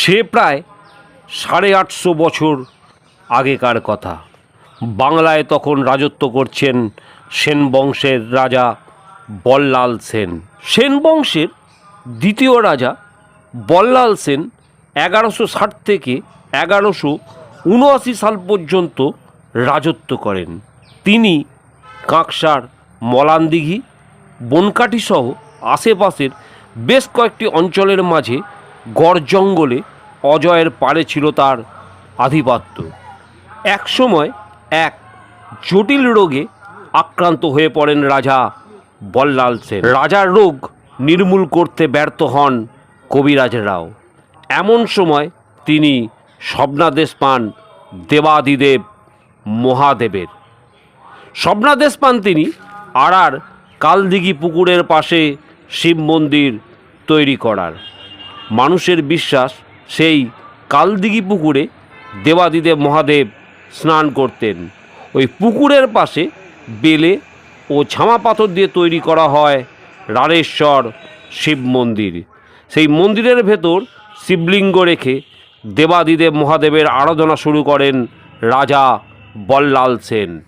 সে প্রায় সাড়ে আটশো বছর আগেকার কথা। বাংলায় তখন রাজত্ব করছেন সেন বংশের রাজা বল্লাল সেন। সেন বংশের দ্বিতীয় রাজা বল্লাল সেন এগারোশো ষাট থেকে এগারোশো উনআশি সাল পর্যন্ত রাজত্ব করেন। তিনি কাঁকসার মলানদিঘি বনকাঠিসহ আশেপাশের বেশ কয়েকটি অঞ্চলের মাঝে গড় জঙ্গলে অজয়ের পারে ছিল তার আধিপত্য। একসময় এক জটিল রোগে আক্রান্ত হয়ে পড়েন রাজা বল্লাল সেন। রাজার রোগ নির্মূল করতে ব্যর্থ হন কবিরাজ রাও। এমন সময় তিনি স্বপ্নাদেশ পান দেবাদিদেব মহাদেবের। স্বপ্নাদেশ পান তিনি আড়ার কালদিঘি পুকুরের পাশে শিব মন্দির তৈরি করার। মানুষের বিশ্বাস সেই কালদিঘি পুকুরে দেবাদিদেব মহাদেব স্নান করতেন। ওই পুকুরের পাশে বেলে ও ঝামা পাথর দিয়ে তৈরি করা হয় রাড়েশ্বর শিব মন্দির। সেই মন্দিরের ভেতর শিবলিঙ্গ রেখে দেবাদিদেব মহাদেবের আরাধনা শুরু করেন রাজা বল্লাল সেন।